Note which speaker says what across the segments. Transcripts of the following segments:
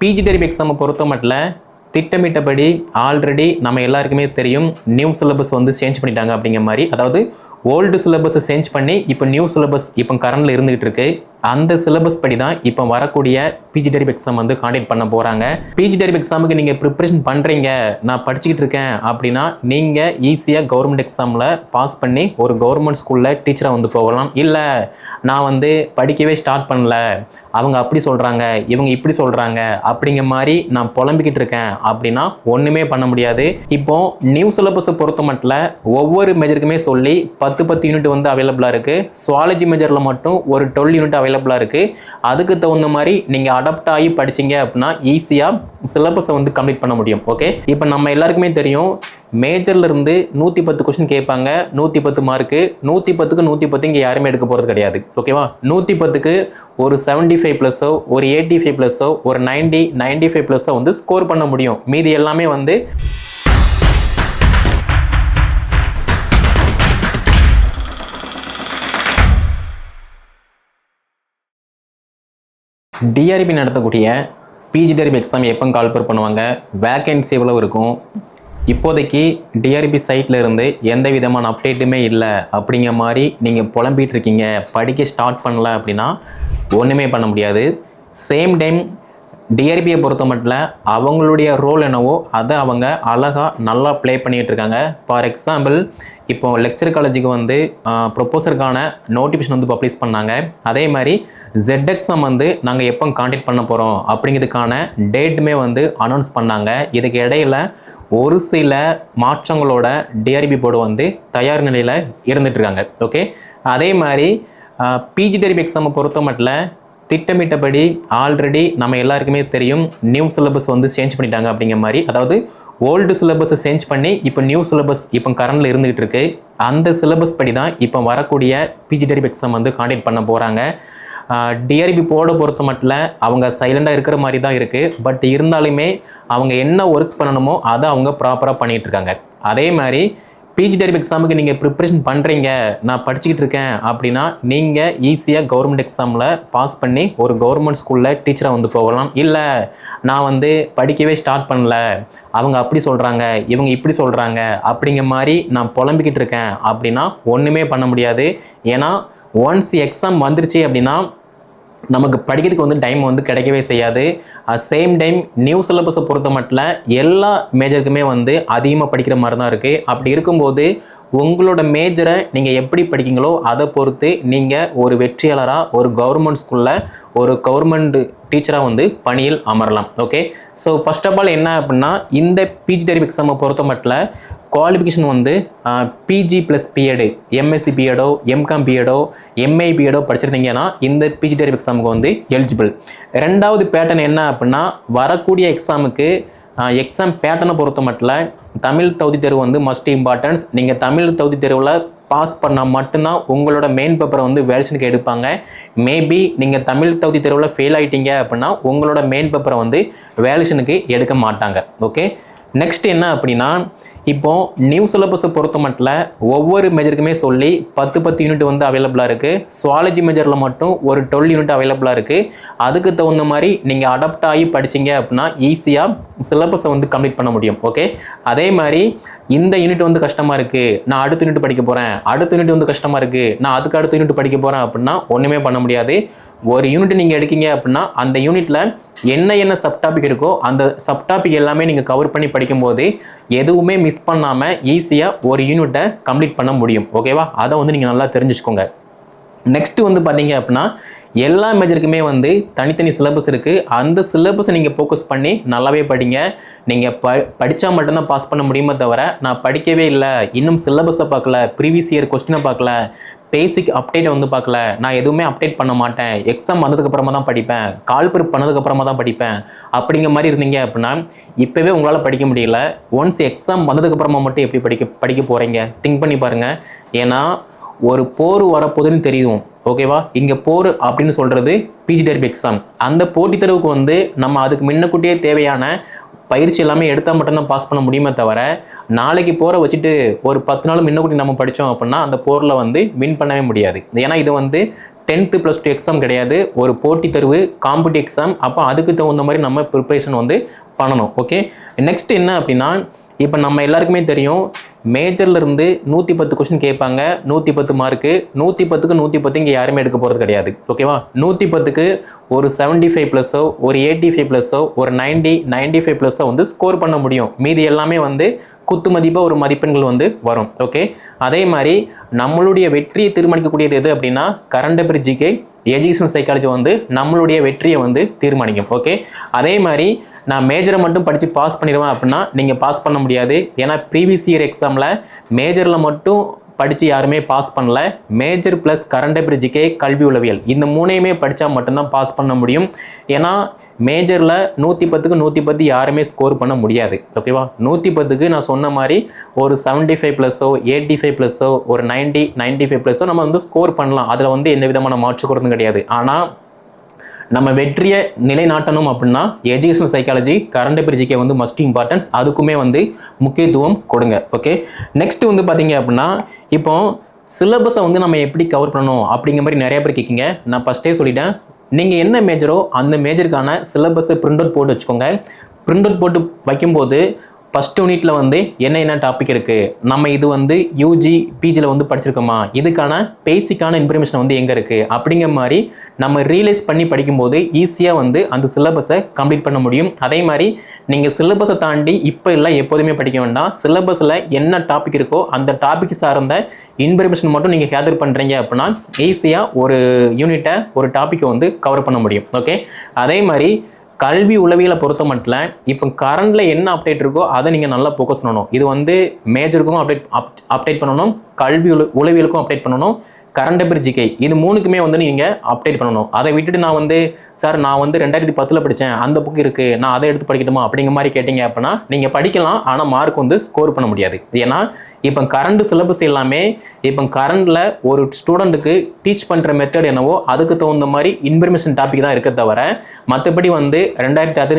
Speaker 1: PG டெரிப் எக்ஸாமை பொறுத்த மட்டும் திட்டமிட்டபடி ஆல்ரெடி நம்ம எல்லாருக்குமே தெரியும் நியூ சிலபஸ் வந்து சேஞ்ச் பண்ணிட்டாங்க அப்படிங்கிற மாதிரி. அதாவது ஓல்டு சிலபஸை சேஞ்ச் பண்ணி இப்போ நியூ சிலபஸ் இப்போ கரண்டில் இருந்துகிட்டு இருக்கு. அந்த சிலபஸ் படி தான் இப்போ வரக்கூடிய பிஜி டெரிப் எக்ஸாம் வந்து காண்டக்ட் பண்ண போகிறாங்க பிஜி டெரிப் எக்ஸாமுக்கு நீங்கள் ப்ரிப்பரேஷன் பண்ணுறீங்க நான் படிச்சுக்கிட்டு இருக்கேன் அப்படின்னா நீங்கள் ஈஸியாக கவர்மெண்ட் எக்ஸாமில் பாஸ் பண்ணி ஒரு கவர்மெண்ட் ஸ்கூலில் டீச்சராக வந்து போகலாம். இல்லை நான் வந்து படிக்கவே ஸ்டார்ட் பண்ணல. அவங்க அப்படி சொல்கிறாங்க இவங்க இப்படி சொல்கிறாங்க அப்படிங்கிற மாதிரி நான் புலம்பிக்கிட்டு இருக்கேன் அப்படின்னா ஒன்றுமே பண்ண முடியாது. இப்போது நியூ சிலபஸை பொறுத்த மட்டும் ஒவ்வொரு மெஜருக்குமே சொல்லி பத்து பத்து பத்து யூனிட் வந்து அவைலபிளாக இருக்குது சுவாலஜி மேஜரில் மட்டும் ஒரு டுவெல் யூனிட் அவைலபிளாக இருக்குது அதுக்கு தகுந்த மாதிரி நீங்கள் அடாப்ட் ஆகி படிச்சீங்க அப்படின்னா ஈஸியாக சிலபஸை வந்து கம்ப்ளீட் பண்ண முடியும். ஓகே இப்போ நம்ம எல்லாருக்குமே தெரியும் மேஜர்லேருந்து நூற்றி பத்து கொஸ்டின் கேட்பாங்க. நூற்றி பத்து மார்க்கு நூற்றி பத்துக்கு நூற்றி பத்து இங்கே யாருமே எடுக்க போகிறது கிடையாது. ஓகேவா நூற்றி பத்துக்கு ஒரு செவன்ட்டி ஃபைவ் ப்ளஸோ ஒரு எயிட்டி ஃபைவ் ப்ளஸ்ஸோ ஒரு நைன்டி நைன்டி ஃபைவ் ப்ளஸோ வந்து ஸ்கோர் பண்ண முடியும். மீதி எல்லாமே வந்து டிஆர்பி நடத்தக்கூடிய பிஜிடிஆர்பி எக்ஸாம் எப்போ கால்பர் பண்ணுவாங்க. வேக்கன்சி எவ்வளோ இருக்கும்? இப்போதைக்கு டிஆர்பி சைட்டில் இருந்து எந்த விதமான அப்டேட்டுமே இல்லை அப்படிங்கிற மாதிரி நீங்கள் புலம்பிட்டு இருக்கீங்க. படிக்க ஸ்டார்ட் பண்ணல அப்படின்னா ஒன்றுமே பண்ண முடியாது. சேம் டைம் டிஆர்பியை பொறுத்த மட்டும் அவங்களுடைய ரோல் என்னவோ அதை அவங்க அழகாக நல்லா ப்ளே பண்ணிகிட்டு இருக்காங்க. ஃபார் எக்ஸாம்பிள் இப்போ லெக்சர் காலேஜுக்கு வந்து ப்ரொப்போசருக்கான நோட்டிஃபிகேஷன் வந்து பப்ளிஷ் பண்ணாங்க. அதே மாதிரி ஜெட்எக்ஸை வந்து நாங்கள் எப்போ காண்டாக்ட் பண்ண போகிறோம் அப்படிங்கிறதுக்கான டேட்டுமே வந்து அனௌன்ஸ் பண்ணாங்க. இதுக்கு இடையில ஒரு சில மாற்றங்களோட டிஆர்பி போர்டு வந்து தயார் நிலையில் இருந்துகிட்ருக்காங்க ஓகே அதே மாதிரி பிஜி டெரிபி எக்ஸாமை பொறுத்த மட்டும் திட்டமிட்டபடி ஆல்ரெடி நம்ம எல்லாருக்குமே தெரியும் நியூ சிலபஸ் வந்து சேஞ்ச் பண்ணிட்டாங்க அப்படிங்கிற மாதிரி. அதாவது ஓல்டு சிலபஸை சேஞ்ச் பண்ணி இப்போ நியூ சிலபஸ் இப்போ கரண்டில் இருந்துகிட்டு இருக்கு. அந்த சிலபஸ் படி தான் இப்போ வரக்கூடிய பிஜி டெரிப் எக்ஸாம் வந்து காண்டக்ட் பண்ண போகிறாங்க டிஆர்பி போர்டை பொறுத்த மட்டும் அவங்க சைலண்டாக இருக்கிற மாதிரி தான் இருக்குது பட் இருந்தாலுமே அவங்க என்ன ஒர்க் பண்ணணுமோ அதை அவங்க ப்ராப்பராக பண்ணிகிட்டு இருக்காங்க. அதே மாதிரி பிஜி டெரிப் எக்ஸாமுக்கு நீங்கள் ப்ரிப்பரேஷன் பண்ணுறீங்க நான் படிச்சுக்கிட்டு இருக்கேன் அப்படின்னா நீங்கள் ஈஸியாக கவர்மெண்ட் எக்ஸாமில் பாஸ் பண்ணி ஒரு கவர்மெண்ட் ஸ்கூலில் டீச்சராக வந்து போகலாம். இல்லை நான் வந்து படிக்கவே ஸ்டார்ட் பண்ணல அவங்க அப்படி சொல்கிறாங்க இவங்க இப்படி சொல்கிறாங்க அப்படிங்கிற மாதிரி நான் புலம்பிக்கிட்டு இருக்கேன் அப்படின்னா ஒன்றுமே பண்ண முடியாது. ஏன்னா ஒன்ஸ் எக்ஸாம் வந்துருச்சு அப்படின்னா நமக்கு படிக்கிறதுக்கு வந்து டைம் வந்து கிடைக்கவே செய்யாது. சேம் டைம் நியூ சிலபஸை பொறுத்த மட்டும் எல்லா மேஜருக்குமே வந்து அதிகமாக படிக்கிற மாதிரி தான் இருக்குது அப்படி இருக்கும்போது உங்களோட மேஜரை நீங்கள் எப்படி படிக்கீங்களோ அதை பொறுத்து நீங்கள் ஒரு வெற்றியாளராக ஒரு கவர்மெண்ட் ஸ்கூலில் ஒரு கவர்மெண்ட் டீச்சராக வந்து பணியில் அமரலாம். Okay so first of all என்ன அப்படின்னா இந்த பிஜி டெரிப் எக்ஸாமை பொறுத்த மட்டும் குவாலிஃபிகேஷன் வந்து PG plus B Ed MSc பிஎடோ MCom பிஎடோ எம்ஐ பிஎடோ படிச்சிருந்தீங்கன்னா இந்த பிஜி டெரிப் எக்ஸாமுக்கு வந்து எலிஜிபிள் ரெண்டாவது பேட்டர்ன் என்ன அப்படின்னா வரக்கூடிய எக்ஸாமுக்கு எக்ஸாம் பேட்டர்னை பொறுத்த மட்டும் தமிழ் தகுதி தேர்வு வந்து மஸ்ட் இம்பார்ட்டன்ஸ் நீங்கள் தமிழ் தகுதி தேர்வில் பாஸ் பண்ணால் மட்டும்தான் உங்களோட மெயின் பேப்பரை வந்து வேல்ஷனுக்கு எடுப்பாங்க. மேபி நீங்கள் தமிழ் தகுதி தேர்வில் ஃபெயில் ஆகிட்டீங்க அப்படின்னா உங்களோட மெயின் பேப்பரை வந்து வேல்ஷனுக்கு எடுக்க மாட்டாங்க. ஓகே நெக்ஸ்ட் என்ன அப்படின்னா இப்போ நியூ சிலபஸை பொறுத்த மட்டும் ஒவ்வொரு மேஜருக்குமே சொல்லி பத்து பத்து யூனிட் வந்து அவைலபிளாக இருக்குது சுவாலஜி மேஜரில் மட்டும் ஒரு டுவெல் யூனிட் அவைலபிளாக இருக்குது அதுக்கு தகுந்த மாதிரி நீங்கள் அடாப்ட் ஆகி படிச்சீங்க அப்படின்னா ஈஸியாக சிலபஸை வந்து கம்ப்ளீட் பண்ண முடியும். ஓகே அதே மாதிரி இந்த யூனிட் வந்து கஷ்டமாக இருக்குது நான் அடுத்த யூனிட் படிக்க போகிறேன் அடுத்த யூனிட் வந்து கஷ்டமாக இருக்குது நான் அதுக்கு அடுத்த யூனிட் படிக்க போகிறேன் அப்படின்னா ஒன்றுமே பண்ண முடியாது. ஒரு யூனிட் நீங்கள் எடுக்கீங்க அப்படின்னா அந்த யூனிட்டில் என்ன என்ன சப் டாபிக் இருக்கோ அந்த சப் டாபிக் எல்லாமே நீங்கள் கவர் பண்ணி படிக்கும்போது எதுவுமே மிஸ் பண்ணாமல் ஈஸியாக ஒரு யூனிட்டை கம்ப்ளீட் பண்ண முடியும். ஓகேவா அதை வந்து நீங்கள் நல்லா தெரிஞ்சுக்கோங்க நெக்ஸ்ட் வந்து பார்த்தீங்க அப்படின்னா எல்லா மேஜருக்குமே வந்து தனித்தனி சிலபஸ் இருக்குது அந்த சிலபஸை நீங்கள் ஃபோக்கஸ் பண்ணி நல்லாவே படிங்க. நீங்கள் ப படித்தா மட்டும்தான் பாஸ் பண்ண முடியுமே தவிர நான் படிக்கவே இல்லை. இன்னும் சிலபஸை பார்க்கல. ப்ரீவியஸ் இயர் கொஸ்டினை பார்க்கல. பேசிக் அப்டேட்டை வந்து பார்க்கல. நான் எதுவுமே அப்டேட் பண்ண மாட்டேன். எக்ஸாம் வந்ததுக்கப்புறமா தான் படிப்பேன். கால் ப்ரிப் பண்ணதுக்கப்புறமா தான் படிப்பேன். அப்படிங்கிற மாதிரி இருந்தீங்க அப்படின்னா இப்போவே உங்களால் படிக்க முடியல. ஒன்ஸ் எக்ஸாம் வந்ததுக்கப்புறமா மட்டும் எப்படி படிக்க படிக்க போகிறீங்க திங்க் பண்ணி பாருங்கள் ஏன்னா ஒரு போர் வரப்போகுதுன்னு தெரியும். ஓகேவா? இங்கே போர் அப்படின்னு சொல்கிறது பிஜி டெர்பி எக்ஸாம் அந்த போட்டித் தேர்வுக்கு வந்து நம்ம அதுக்கு முன்னக்கூட்டியே தேவையான பயிற்சி எல்லாமே எடுத்தால் மட்டும்தான் பாஸ் பண்ண முடியுமே தவிர நாளைக்கு போரை வச்சுட்டு ஒரு பத்து நாள் முன்னக்கூட்டி நம்ம படித்தோம் அப்படின்னா அந்த போரில் வந்து வின் பண்ணவே முடியாது. ஏன்னா இது வந்து டென்த்து ப்ளஸ் டூ எக்ஸாம் கிடையாது. ஒரு போட்டித் தேர்வு காம்படி எக்ஸாம் அப்போ அதுக்கு தகுந்த மாதிரி நம்ம ப்ரிப்பரேஷன் வந்து பண்ணணும். ஓகே நெக்ஸ்ட் என்ன அப்படின்னா இப்போ நம்ம எல்லாருக்குமே தெரியும் மேஜர்ல இருந்து நூற்றி பத்து கொஸ்டின் கேட்பாங்க. நூற்றி பத்து மார்க்கு நூற்றி பத்துக்கு நூற்றி பத்து இங்கே யாருமே எடுக்க போகிறது கிடையாது. ஓகேவா நூற்றி பத்துக்கு ஒரு செவன்ட்டி ஃபைவ் ப்ளஸோ ஒரு எயிட்டி ஃபைவ் ப்ளஸோ ஒரு நைன்டி நைன்டி ஃபைவ் ப்ளஸ்ஸோ வந்து ஸ்கோர் பண்ண முடியும். மீதி எல்லாமே வந்து குத்து மதிப்பாக ஒரு மதிப்பெண்கள் வந்து வரும். ஓகே அதே மாதிரி நம்மளுடைய வெற்றியை தீர்மானிக்கக்கூடியது எது அப்படின்னா கரண்ட் பிரிட்ஜுக்கு ஜிகே எஜுகேஷன் சைக்காலஜி வந்து நம்மளுடைய வெற்றியை வந்து தீர்மானிக்கும் ஓகே அதே மாதிரி நான் மேஜரை மட்டும் படித்து பாஸ் பண்ணிடுவேன் அப்படின்னா நீங்கள் பாஸ் பண்ண முடியாது. ஏன்னா ப்ரீவியஸ் இயர் எக்ஸாமில் மேஜரில் மட்டும் படித்து யாருமே பாஸ் பண்ணல. Major plus current affair GK கல்வி உளவியல். இந்த மூணையுமே படித்தா மட்டும்தான் பாஸ் பண்ண முடியும். ஏன்னா மேஜரில் நூற்றி பத்துக்கு நூற்றி பத்து யாருமே ஸ்கோர் பண்ண முடியாது. ஓகேவா நூற்றி பத்துக்கு நான் சொன்ன மாதிரி ஒரு செவன்ட்டி ஃபைவ் ப்ளஸோ எயிட்டி ஃபைவ் ப்ளஸோ ஒரு நைன்ட்டி நைன்ட்டி ஃபைவ் ப்ளஸ்ஸோ நம்ம வந்து ஸ்கோர் பண்ணலாம். அதில் வந்து எந்த விதமான மாற்று கிடையாது. ஆனால் நம்ம வெற்றியை நிலைநாட்டணும் அப்படின்னா எஜுகேஷனல் சைக்காலஜி கரண்ட் பிரிஜிக்கே வந்து மஸ்ட் இம்பார்ட்டன்ஸ் அதுக்குமே வந்து முக்கியத்துவம் கொடுங்க. ஓகே நெக்ஸ்ட் வந்து பார்த்தீங்க அப்படின்னா இப்போ சிலபஸை வந்து நம்ம எப்படி கவர் பண்ணணும் அப்படிங்கிற மாதிரி நிறைய பேர் கேட்குங்க நான் ஃபஸ்ட்டே சொல்லிட்டேன். நீங்கள் என்ன மேஜரோ அந்த மேஜருக்கான சிலபஸை பிரிண்ட் அவுட் போட்டு வச்சுக்கோங்க. பிரிண்ட் அவுட் போட்டு வைக்கும்போது ஃபஸ்ட் யூனிட்ல வந்து என்ன என்ன டாபிக் இருக்குது நம்ம இது வந்து யூஜி பிஜியில் வந்து படிச்சிருக்கோமா? இதுக்கான பேசிக்கான இன்ஃபர்மேஷன் வந்து எங்கே இருக்குது அப்படிங்கிற மாதிரி நம்ம ரியலைஸ் பண்ணி படிக்கும்போது ஈஸியாக வந்து அந்த சிலபஸை கம்ப்ளீட் பண்ண முடியும். அதே மாதிரி நீங்கள் சிலபஸை தாண்டி இப்போ இல்லை எப்போதுமே படிக்க வேண்டாம். சிலபஸில் என்ன டாபிக் இருக்கோ அந்த டாபிக் சார்ந்த இன்ஃபர்மேஷன் மட்டும் நீங்கள் கேதர் பண்ணுறீங்க அப்படின்னா ஈஸியாக ஒரு யூனிட்டை ஒரு டாப்பிக்கை வந்து கவர் பண்ண முடியும். ஓகே அதே மாதிரி கல்வி உளவியலை பொறுத்த மட்டும் இப்போ கரண்டில் என்ன அப்டேட் இருக்கோ அதை நீங்கள் நல்லா ஃபோக்கஸ் பண்ணணும். இது வந்து மேஜருக்கும் அப்டேட் அப் அப்டேட் பண்ணணும். கல்வி உள உளவியலுக்கும் அப்டேட் பண்ணணும். கரண்ட் அஃபேர் ஜிகே இது மூணுக்குமே வந்து நீங்கள் அப்டேட் பண்ணணும். அதை விட்டுட்டு நான் வந்து சார் நான் வந்து ரெண்டாயிரத்தி பத்தில் படித்தேன் அந்த புக் இருக்குது நான் அதை எடுத்து படிக்கட்டுமா? அப்படிங்கிற மாதிரி கேட்டிங்க அப்படின்னா நீங்கள் படிக்கலாம். ஆனால் மார்க் வந்து ஸ்கோர் பண்ண முடியாது. ஏன்னா இப்போ கரண்ட் சிலபஸ் எல்லாமே இப்போ கரண்டில் ஒரு ஸ்டூடெண்ட்டுக்கு டீச் பண்ணுற மெத்தட் என்னவோ அதுக்கு தகுந்த மாதிரி இன்ஃபர்மேஷன் டாபிக் தான் இருக்க தவிர மற்றபடி வந்து ரெண்டாயிரத்தி அது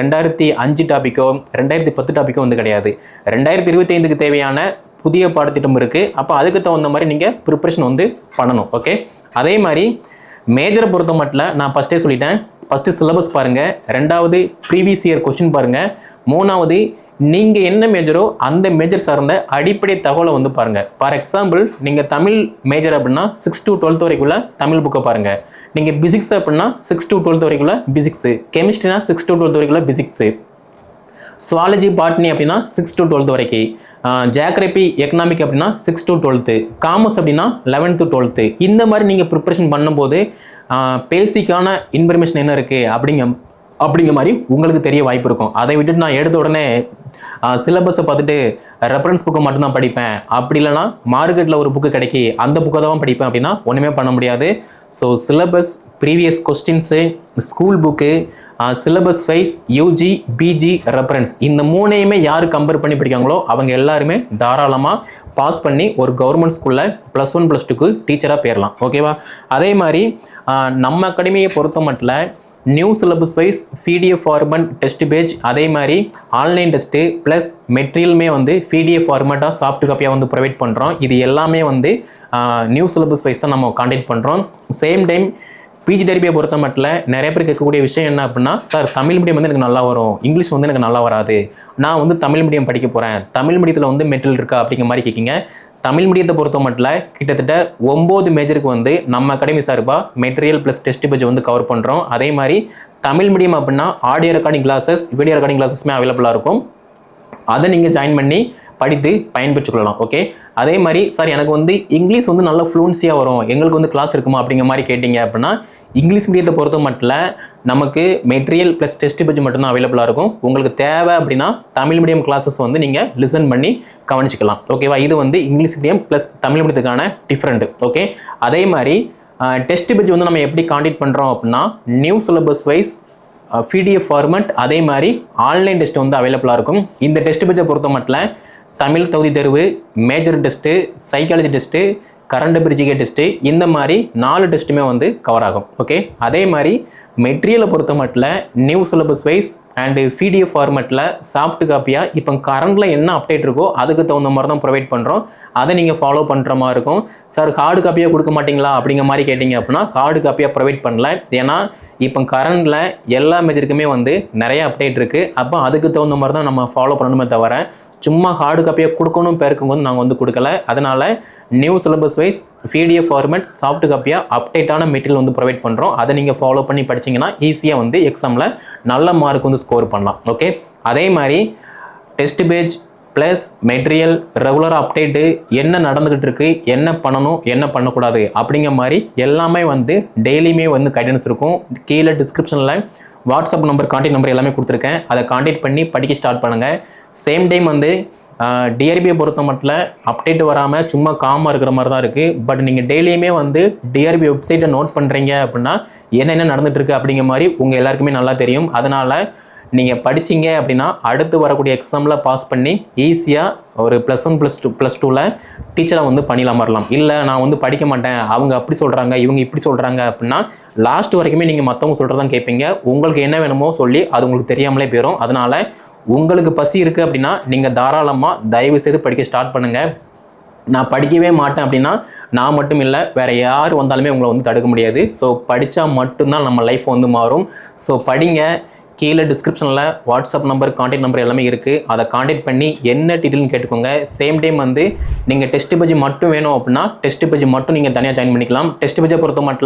Speaker 1: ரெண்டாயிரத்தி அஞ்சு டாப்பிக்கோ ரெண்டாயிரத்தி பத்து டாப்பிக்கோ வந்து கிடையாது. ரெண்டாயிரத்தி இருபத்தி ஐந்துக்கு தேவையான புதிய பாடத்திட்டம் இருக்குது அப்போ அதுக்கு தகுந்த மாதிரி நீங்கள் ப்ரிப்ரேஷன் வந்து பண்ணணும் ஓகே அதே மாதிரி மேஜரை பொறுத்த மட்டும் நான் ஃபஸ்ட்டே சொல்லிட்டேன். ஃபஸ்ட்டு சிலபஸ் பாருங்கள் ரெண்டாவது ப்ரீவியஸ் இயர் கொஸ்டின் பாருங்கள் மூணாவது நீங்கள் என்ன மேஜரோ அந்த மேஜர் சார்ந்த அடிப்படை தகவலை வந்து பாருங்கள் ஃபார் எக்ஸாம்பிள் நீங்கள் தமிழ் மேஜர் அப்படின்னா சிக்ஸ் டு டுவெல்த் வரைக்குள்ள தமிழ் புக்கை பாருங்கள் நீங்கள் பிசிக்ஸ் அப்படின்னா சிக்ஸ் டு டுவெல்த் வரைக்குள்ள பிசிக்ஸு கெமிஸ்ட்ரினா சிக்ஸ் டு டுவெல்த் வரைக்குள்ள பிசிக்ஸு சுவாலஜி பாட்னி அப்படின்னா சிக்ஸ் டு டுவெல்த் வரைக்கும். ஜாக்ரபி எக்கனாமிக் அப்படின்னா சிக்ஸ் டு டுவெல்த்து காமர்ஸ் அப்படின்னா லெவன்த்து டுவெல்த்து இந்த மாதிரி நீங்கள் ப்ரிப்பரேஷன் பண்ணும்போது பேசிக்கான இன்ஃபர்மேஷன் என்ன இருக்குது அப்படிங்க அப்படிங்கிற மாதிரி உங்களுக்கு தெரிய வாய்ப்பு இருக்கும். அதை விட்டுட்டு நான் எடுத்த உடனே சிலபஸை பார்த்துட்டு ரெஃபரன்ஸ் புக்கை மட்டும்தான் படிப்பேன். அப்படி இல்லைன்னா மார்க்கெட்டில் ஒரு புக்கு கிடைக்கி அந்த புக்கை தான் படிப்பேன் அப்படின்னா ஒன்றுமே பண்ண முடியாது. So syllabus previous questions school book syllabus wise UG PG reference இந்த மூணையுமே யார் கம்பேர் பண்ணி படிக்காங்களோ அவங்க எல்லாருமே தாராளமாக பாஸ் பண்ணி ஒரு கவர்மெண்ட் ஸ்கூலில் ப்ளஸ் ஒன் ப்ளஸ் டூக்கு டீச்சராக போயிடலாம் ஓகேவா அதே மாதிரி நம்ம அகாடமியை பொறுத்த மட்டும் new syllabus wise PDF format test page அதே மாதிரி ஆன்லைன் டெஸ்ட்டு ப்ளஸ் மெட்டீரியலுமே வந்து பிடிஎஃப் ஃபார்மெட்டாக சாஃப்ட் காப்பியாக வந்து ப்ரொவைட் பண்ணுறோம் இது எல்லாமே வந்து நியூ சிலபஸ் வைஸ் தான் நம்ம காண்டாக்ட் பண்ணுறோம் சேம் டைம் பிஜி டெரிபியை பொறுத்த மட்டும் நிறைய பேர் கேட்கக்கூடிய விஷயம் என்ன அப்படின்னா சார் தமிழ் மீடியம் வந்து எனக்கு நல்லா வரும். இங்கிலீஷ் வந்து எனக்கு நல்லா வராது. நான் வந்து தமிழ் மீடியம் படிக்க போகிறேன் தமிழ் மீடியத்தில் வந்து மெட்டீரியல் இருக்கா? அப்படிங்கிற மாதிரி கேட்கிங்க. தமிழ் மீடியத்தை பொறுத்த மட்டும் கிட்டத்தட்ட ஒம்பது மேஜருக்கு வந்து நம்ம அகாடமி சார்பாக மெட்டீரியல் ப்ளஸ் டெஸ்ட் பேஜ் வந்து கவர் பண்ணுறோம் அதே மாதிரி தமிழ் மீடியம் அப்படின்னா audio recording classes video recording கிளாஸஸ்மே அவைலபிளாக இருக்கும். அதை நீங்கள் ஜாயின் பண்ணி படித்து பயன்பெற்றுக்கொள்ளலாம் ஓகே அதே மாதிரி சார் எனக்கு வந்து இங்கிலீஷ் வந்து நல்ல ஃப்ளூன்சியாக வரும். எங்களுக்கு வந்து கிளாஸ் இருக்குமா அப்படிங்கிற மாதிரி கேட்டிங்க அப்படின்னா இங்கிலீஷ் மீடியத்தை பொறுத்த மட்டும் நமக்கு மெட்டீரியல் ப்ளஸ் டெஸ்ட் பட்ஜ் மட்டும்தான் அவைலபிளாக இருக்கும். உங்களுக்கு தேவை அப்படின்னா தமிழ் மீடியம் கிளாஸஸ் வந்து நீங்கள் லிசன் பண்ணி கவனிச்சிக்கலாம் ஓகேவா இது வந்து இங்கிலீஷ் மீடியம் ப்ளஸ் தமிழ் மீடியத்துக்கான டிஃப்ரெண்ட் ஓகே அதே மாதிரி டெஸ்ட் பேஜ் வந்து நம்ம எப்படி காண்டாக்ட் பண்ணுறோம் அப்படின்னா new syllabus wise PDF format அதே மாதிரி ஆன்லைன் டெஸ்ட் வந்து அவைலபிளாக இருக்கும். இந்த டெஸ்ட் பேஜை பொறுத்த மட்டும் தமிழ் தகுதி தேர்வு major test psychology test current பிரிஜிகே test இந்த மாதிரி நாலு டெஸ்ட்டுமே வந்து கவர் ஆகும். ஓகே அதே மாதிரி மெட்டீரியலை பொறுத்த மட்டும் new syllabus wise and PDF ஃபார்மெட்டில் soft காப்பியாக இப்போ கரண்டில் என்ன அப்டேட் இருக்கோ அதுக்கு தகுந்த மாதிரி தான் ப்ரொவைட் பண்ணுறோம் அதை நீங்கள் ஃபாலோ பண்ணுற மாதிரி இருக்கும். சார் ஹார்டு காப்பியாக கொடுக்க மாட்டிங்களா அப்படிங்கிற மாதிரி கேட்டிங்க அப்படின்னா ஹார்டு காப்பியாக ப்ரொவைட் பண்ணல. ஏன்னா இப்போ கரண்டில் எல்லா மெஜருக்குமே வந்து நிறைய அப்டேட் இருக்குது அப்போ அதுக்கு தகுந்த மாதிரி தான் நம்ம ஃபாலோ பண்ணணுமே தவிர சும்மா ஹார்டு காப்பியாக கொடுக்கணும் பேருக்கு வந்து நாங்கள் வந்து கொடுக்கல. அதனால் new syllabus wise PDF format soft காப்பியாக அப்டேட்டான மெட்டீரியல் வந்து ப்ரொவைட் பண்ணுறோம் அதை நீங்கள் ஃபாலோ பண்ணி படிச்சீங்கன்னா ஈஸியாக வந்து எக்ஸாமில் நல்ல மார்க் வந்து ஸ்கோர் பண்ணலாம். ஓகே அதே மாதிரி test page plus material regular update என்ன நடந்துக்கிட்டு இருக்குது என்ன பண்ணணும் என்ன பண்ணக்கூடாது அப்படிங்கிற மாதிரி எல்லாமே வந்து டெய்லியுமே வந்து கைடன்ஸ் இருக்கும். கீழே டிஸ்கிரிப்ஷனில் வாட்ஸ்அப் நம்பர் கான்டாக்ட் நம்பர் எல்லாமே கொடுத்துருக்கேன். அதை கான்டாக்ட் பண்ணி படிக்க ஸ்டார்ட் பண்ணுங்கள் சேம் டைம் வந்து டிஆர்பியை பொறுத்த மட்டும் அப்டேட் வராமல் சும்மா காமாக இருக்கிற மாதிரி தான் இருக்குது பட் நீங்கள் டெய்லியுமே வந்து டிஆர்பி வெப்சைட்டை நோட் பண்ணுறீங்க அப்படின்னா என்னென்ன நடந்துட்டு அப்படிங்கிற மாதிரி உங்கள் எல்லாருக்குமே நல்லா தெரியும். அதனால் நீங்கள் படிச்சீங்க அப்படின்னா அடுத்து வரக்கூடிய எக்ஸாமில் பாஸ் பண்ணி ஈஸியாக ஒரு plus one plus two plus டூவில் டீச்சராக வந்து பண்ணிடலாம் வரலாம் இல்லை நான் வந்து படிக்க மாட்டேன். அவங்க அப்படி சொல்கிறாங்க இவங்க இப்படி சொல்கிறாங்க அப்படின்னா லாஸ்ட் வரைக்குமே நீங்கள் மற்றவங்க சொல்கிறதான் கேட்பீங்க உங்களுக்கு என்ன வேணுமோ சொல்லி அது உங்களுக்கு தெரியாமலே போயிடும் அதனால் உங்களுக்கு பசி இருக்குது அப்படின்னா நீங்கள் தாராளமாக தயவு செய்து படிக்க ஸ்டார்ட் பண்ணுங்கள் நான் படிக்கவே மாட்டேன் அப்படின்னா நான் மட்டும் இல்லை வேற யார் வந்தாலுமே உங்களை வந்து தடுக்க முடியாது. ஸோ படித்தா மட்டும்தான் நம்ம லைஃப் வந்து மாறும். ஸோ படிங்க. கீழே டிஸ்கிரிப்ஷனில் வாட்ஸ்அப் நம்பர் காண்டாக்ட் நம்பர் எல்லாமே இருக்குது அதை காண்டாக்ட் பண்ணி என்ன டீட்டெயில்னு கேட்டுக்கோங்க. சேம் டைம் வந்து நீங்கள் டெஸ்ட் பேஜ் மட்டும் வேணும் அப்படின்னா டெஸ்ட் பேஜ் மட்டும் நீங்கள் தனியாக ஜாயின் பண்ணிக்கலாம். டெஸ்ட் பேஜை பொறுத்த மட்டும்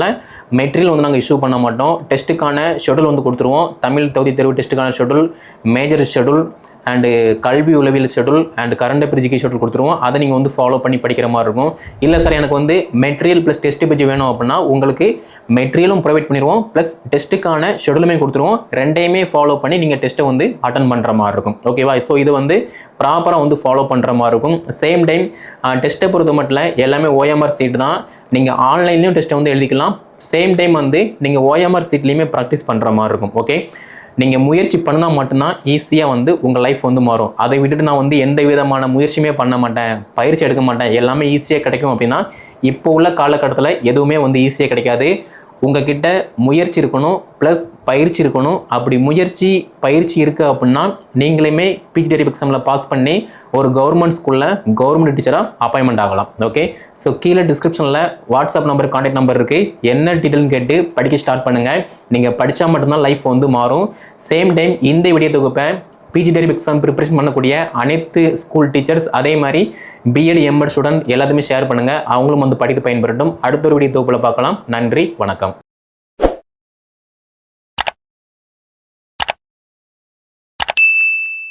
Speaker 1: மெட்டீரியல் வந்து நாங்கள் இஷ்யூ பண்ண மாட்டோம். டெஸ்ட்டுக்கான ஷெடியூல் வந்து கொடுத்துருவோம். தமிழ் தகுதி தேர்வு டெஸ்ட்டுக்கான ஷெடியூல் மேஜர் ஷெடியூல் அண்டு கல்வி உளவியல் schedule and current affair GK schedule கொடுத்துருவோம். அதை நீங்கள் வந்து ஃபாலோ பண்ணி படிக்கிற மாதிரி இருக்கும். இல்லை சார் எனக்கு வந்து மெட்டீரியல் ப்ளஸ் டெஸ்ட் பேஜ் வேணும் அப்படின்னா உங்களுக்கு மெட்டீரியலும் ப்ரொவைட் பண்ணிடுவோம் ப்ளஸ் டெஸ்ட்டுக்கான ஷெடியூலுமே கொடுத்துருவோம். ரெண்டையுமே ஃபாலோ பண்ணி நீங்கள் டெஸ்ட்டை வந்து அட்டன் பண்ணுற மாதிரி இருக்கும். ஓகேவா ஸோ இது வந்து ப்ராப்பராக வந்து ஃபாலோ பண்ணுற மாதிரி இருக்கும். சேம் டைம் டெஸ்ட்டை பொறுத்த மட்டும் எல்லாமே ஓஎம்ஆர் சீட் தான். நீங்கள் ஆன்லைன்லேயும் டெஸ்ட்டை வந்து எழுதிக்கலாம். சேம் டைம் வந்து நீங்கள் ஓஎம்ஆர் சீட்லேயுமே ப்ராக்டிஸ் பண்ணுற மாதிரி இருக்கும். ஓகே நீங்கள் முயற்சி பண்ணால் மட்டும்தான் ஈஸியாக வந்து உங்கள் லைஃப் வந்து மாறும். அதை விட்டுட்டு நான் வந்து எந்த விதமான முயற்சியுமே பண்ண மாட்டேன். பயிற்சி எடுக்க மாட்டேன். எல்லாமே ஈஸியாக கிடைக்கும் அப்படின்னா இப்போ உள்ள காலகட்டத்தில் எதுவுமே வந்து ஈஸியாக கிடைக்காது. உங்ககிட்ட முயற்சி இருக்கணும் ப்ளஸ் பயிற்சி இருக்கணும். அப்படி முயற்சி பயிற்சி இருக்குது அப்படின்னா நீங்களுமே பிஜிடிஆர் எக்ஸாமில் பாஸ் பண்ணி ஒரு கவர்மெண்ட் ஸ்கூலில் கவர்மெண்ட் டீச்சராக அப்பாயின்மெண்ட் ஆகலாம். ஓகே ஸோ கீழே டிஸ்கிரிப்ஷனில் வாட்ஸ்அப் நம்பர் காண்டாக்ட் நம்பர் இருக்குது என்ன டீட்டெயில்னு கேட்டு படிக்க ஸ்டார்ட் பண்ணுங்கள் நீங்கள் படித்தா மட்டும்தான் லைஃப் வந்து மாறும். சேம் டைம் இந்த வீடியோ தொகுப்பை பிஜி டெரிப் எக்ஸாம் ப்ரிப்பரேஷன் பண்ணக்கூடிய அனைத்து ஸ்கூல் டீச்சர்ஸ் அதே மாதிரி பிஎட் எம்எட் ஸ்டூடெண்ட் எல்லாத்தையுமே ஷேர் பண்ணுங்கள் அவங்களும் வந்து படித்து பயன்பெறட்டும். அடுத்த ஒரு வீடியோ தொகுப்பில் பார்க்கலாம். நன்றி வணக்கம்.